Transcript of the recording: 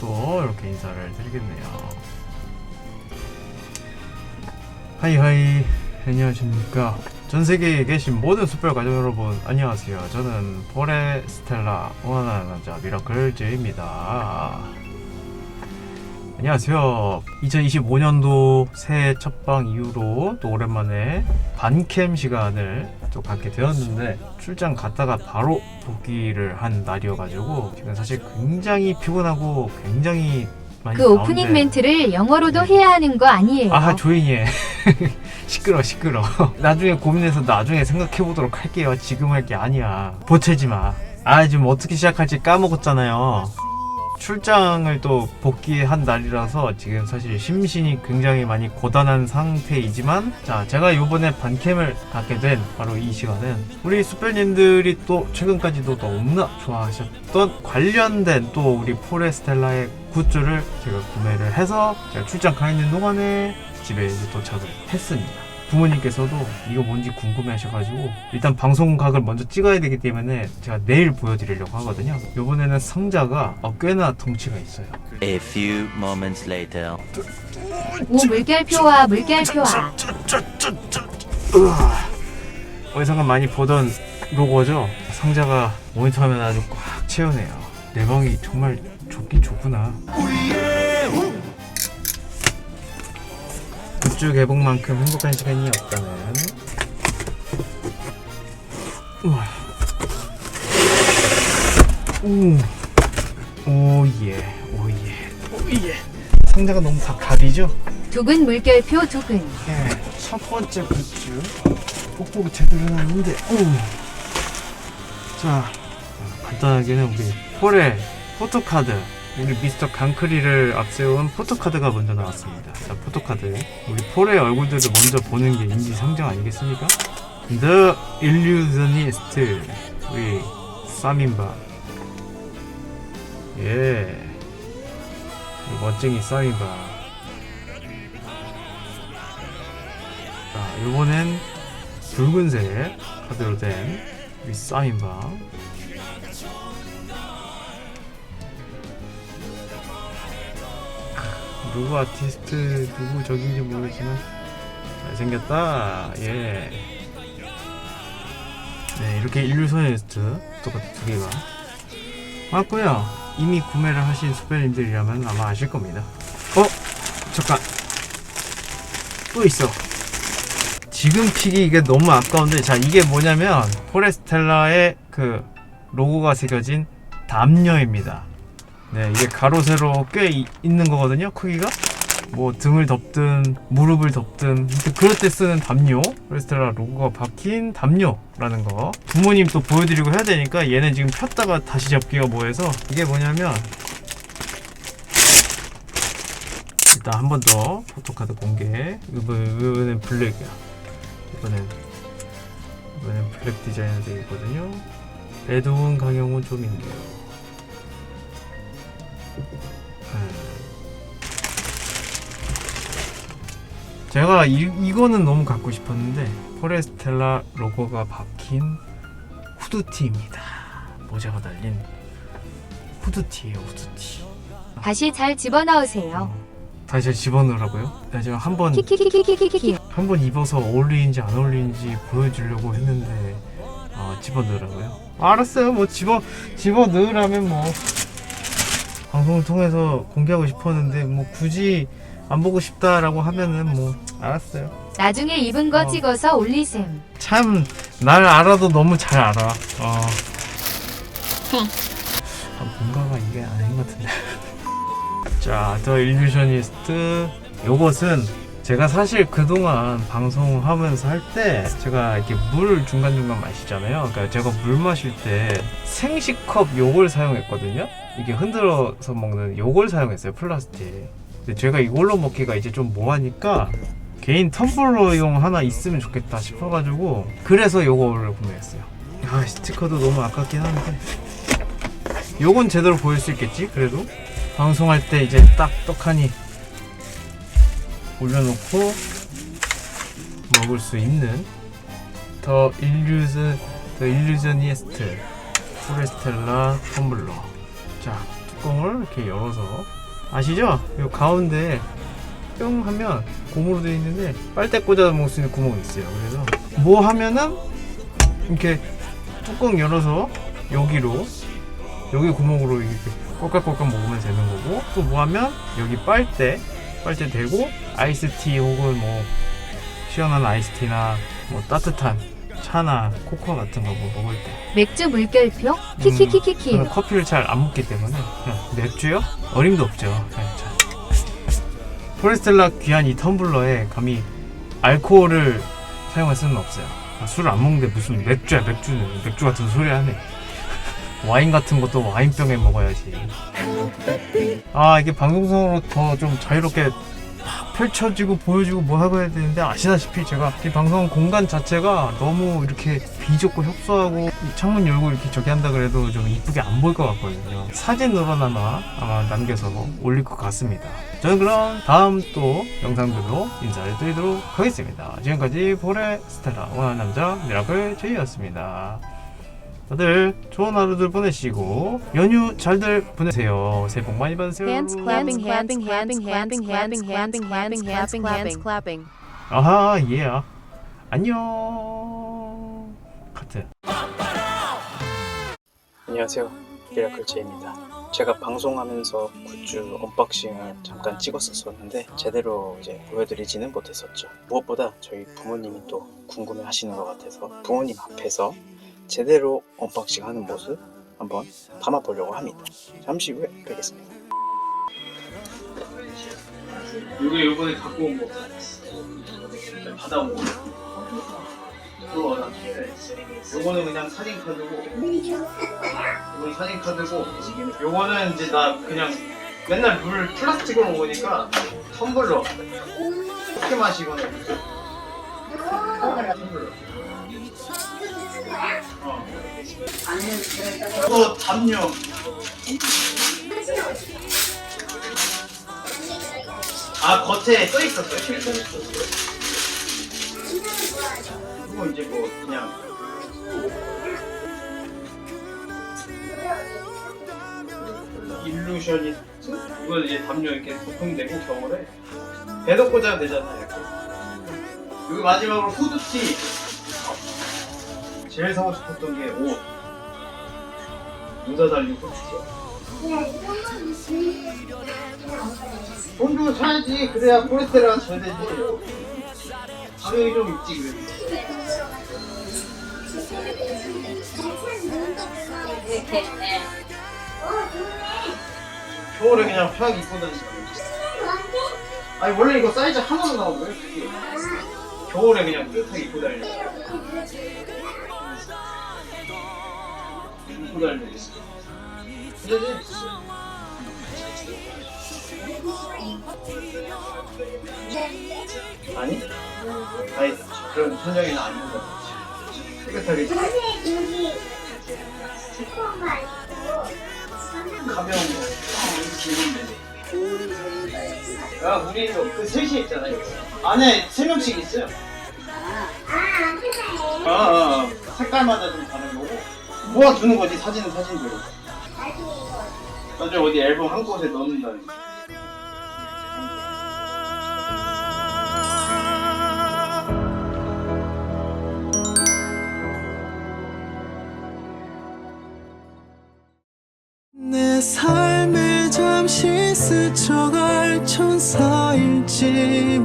또 이렇게 인사를 드리겠네요. 하이하이. 안녕하십니까? 전 세계에 계신 모든 숯별 가족 여러분 안녕하세요. 저는 포레 스텔라 원하는 남자 미라클 제입니다 안녕하세요. 2025년도 새해 첫방 이후로 또 오랜만에 반캠 시간을 또 갖게 되었는데 출장 갔다가 바로 복귀를 한 날이어가지고 지금 사실 굉장히 피곤하고 굉장히 많이 그 오프닝 가운데- 멘트를 영어로도 네. 해야 하는 거 아니에요? 아 조용히 해. 시끄러 시끄러 나중에 고민해서 나중에 생각해 보도록 할게요. 지금 할 게 아니야. 보채지 마아 지금 어떻게 시작할지 까먹었잖아요 출장을 또 복귀한 날이라서 지금 사실 심신이 굉장히 많이 고단한 상태이지만 자 제가 요번에 반캠을 갖게 된 바로 이 시간은 우리 수별님들이 또 최근까지도 너무나 좋아하셨던 관련된 또 우리 포레스텔라의 굿즈를 제가 구매를 해서 제가 출장 가 있는 동안에 집에 이제 도착을 했습니다. 부모님께서도 이거 뭔지 궁금해 하셔가지고 일단 방송각을 먼저 찍어야 되기 때문에 제가 내일 보여드리려고 하거든요. 요번에는 상자가 어, 꽤나 덩치가 있어요. A few moments later. 오 물결표와 물결표와 어디선가 많이 보던 로고죠. 상자가 모니터 화면 아주 꽉 채우네요. 내 방이 정말 좋긴 좋구나. 굿즈 개봉만큼 행복한 시간이 없다는. 우와. 오. 오예. 오예. 오예. 상자가 너무 다 가리죠? 두근 물결표 두근 네, 첫 번째 굿즈 뽁뽁이 제대로 해놨는데 오. 자 어, 간단하게는 우리 폴의 포토카드 우리 미스터 강크리를 앞세운 포토카드가 먼저 나왔습니다. 자 포토카드. 우리 폴의 얼굴들을 먼저 보는 게 인지상정 아니겠습니까? The Illusionist. 우리 싸민바. 예. 우리 멋쟁이 싸민바. 자, 요번엔 붉은색 카드로 된 우리 사인방. 누구 아티스트 누구 적인지 모르겠지만 잘생겼다. 예. 네 이렇게 일루소니스트 똑같은 두 개가 왔고요. 이미 구매를 하신 수배님들이라면 아마 아실 겁니다. 어? 잠깐. 또 있어. 지금 픽이 이게 너무 아까운데 자 이게 뭐냐면 포레스텔라의 그 로고가 새겨진 담요입니다 네 이게 가로 세로 꽤 이- 있는 거거든요 크기가 뭐 등을 덮든 무릎을 덮든 그럴 때 쓰는 담요 포레스텔라 로고가 박힌 담요라는 거 부모님 또 보여드리고 해야 되니까 얘는 지금 폈다가 다시 잡기가 뭐해서 이게 뭐냐면 일단 한 번 더 포토카드 공개 이번- 이번엔 블랙이야 이번엔 이번엔 블랙 디자인으로 되어 있거든요. 배동은 강영은 좀. 네. 제가 이, 이거는 너무 갖고 싶었는데 포레스텔라 로고가 박힌 후드티입니다. 모자가 달린 후드티예요, 후드티. 다시 잘 집어넣으세요 다시 집어넣으라고요? 네, 제가 한번 키키키키키키키 한 번 입어서 어울리는지 안 어울리는지 보여주려고 했는데 어, 집어넣으라고요? 알았어요 뭐 집어 집어넣으라면 뭐 방송을 통해서 공개하고 싶었는데 뭐 굳이 안 보고 싶다라고 하면은 뭐 알았어요 나중에 입은 거 어. 찍어서 올리셈 참 날 알아도 너무 잘 알아 어. 아, 뭔가가 이게 아닌 것 같은데 자, 더 일루셔니스트 요것은 제가 사실 그동안 방송하면서 할 때 제가 이렇게 물 중간중간 마시잖아요. 그러니까 제가 물 마실 때 생시컵 요걸 사용했거든요. 이게 흔들어서 먹는 요걸 사용했어요. 플라스틱. 근데 제가 이걸로 먹기가 이제 좀 뭐하니까 개인 텀블러용 하나 있으면 좋겠다 싶어가지고 그래서 요거를 구매했어요. 아 스티커도 너무 아깝긴 한데 요건 제대로 보일 수 있겠지? 그래도 방송할 때 이제 딱 떡하니 올려놓고 먹을 수 있는 더 일루전 더 일루저니스트 포레스텔라 텀블러 자 뚜껑을 이렇게 열어서 아시죠? 요 가운데 뿅 하면 고무로 되어 있는데 빨대 꽂아 먹을 수 있는 구멍이 있어요. 그래서 뭐 하면은 이렇게 뚜껑 열어서 여기로 여기 구멍으로 이렇게 꼴깍꼴깍 먹으면 되는 거고 또 뭐 하면 여기 빨대 빨대 대고 아이스티 혹은 뭐 시원한 아이스티나 뭐 따뜻한 차나 코코아 같은 거 뭐 먹을 때 맥주 물결표? 키키키키키. 저는 커피를 잘 안 먹기 때문에 그냥 맥주요? 어림도 없죠. 네, 자. 포레스텔라 귀한 이 텀블러에 감히 알코올을 사용할 수는 없어요. 아, 술을 안 먹는데 무슨 맥주야 맥주는 맥주 같은 소리 하네. 와인 같은 것도 와인병에 먹어야지. 아 이게 방송성으로 더 좀 자유롭게 막 펼쳐지고 보여주고 뭐 하고 해야 되는데 아시다시피 제가 이 방송 공간 자체가 너무 이렇게 비좁고 협소하고 이 창문 열고 이렇게 저기 한다 그래도 좀 이쁘게 안 보일 것 같거든요. 사진으로나마 아마 남겨서 올릴 것 같습니다. 저는 그럼 다음 또 영상들로 인사를 드리도록 하겠습니다. 지금까지 볼의 스텔라 원하는 남자 미라클 제이였습니다 다들 좋은 하루들 보내시고 연휴 잘들 보내세요. 새해 복 많이 받으세요. Hands clapping, hands clapping, hands clapping, hands clapping, hands clapping, hands clapping. 아하, 예. Yeah. 안녕. 카트. 안녕하세요. 미라클 제입니다. 제가 방송하면서 굿즈 언박싱을 잠깐 찍었었었는데 제대로 이제 보여드리지는 못했었죠. 무엇보다 저희 부모님이 또 궁금해하시는 것 같아서 부모님 앞에서 제대로 언박싱 하는 모습 한번 담아보려고 합니다. 잠시 후에 뵙겠습니다. 이게 요번에 갖고 온 거. 받아온 거. 요거는 그냥 사진 카드고 이건 사진 카드고 요거는 이제 나 그냥 맨날 물 플라스틱으로 먹으니까 텀블러 어떻게 마시거나 텀블러 어. 이거 담요. 아 겉에 써 있었어요? 실써 있었어요? 이거 이제 뭐 그냥. 일루셔니스트? 이걸 이제 담요 이렇게 도풍되고 겨울에 배도 꽂아야 되잖아 이렇게. 여기 마지막으로 후드티 제일 사고 싶었던 게 옷. 모자 달린 후드티야 돈 주고 사야지. 그래야 포레스테라가 잘 되지. 가격이 좀 있지 그래도. 겨울에 그냥 편하게 입고 다니시면 아니 원래 이거 사이즈 하나만 나오고요 이게. 겨울에 그냥 뿌듯하게 입고 다니는 근데 아니? 아니 그런 현장에는 안 입는다 깨끗하게 가벼운 거 야, 우리 그 셋이 있잖아요. 안에 세 명씩 있어요. 아, 아, 아. 색깔마다 좀 다른 거고. 모아두는 거지, 사진은 사진대로. 나중에 어디 앨범 한 곳에 넣는다는. 내 삶에 잠시 스쳐갈 천사일지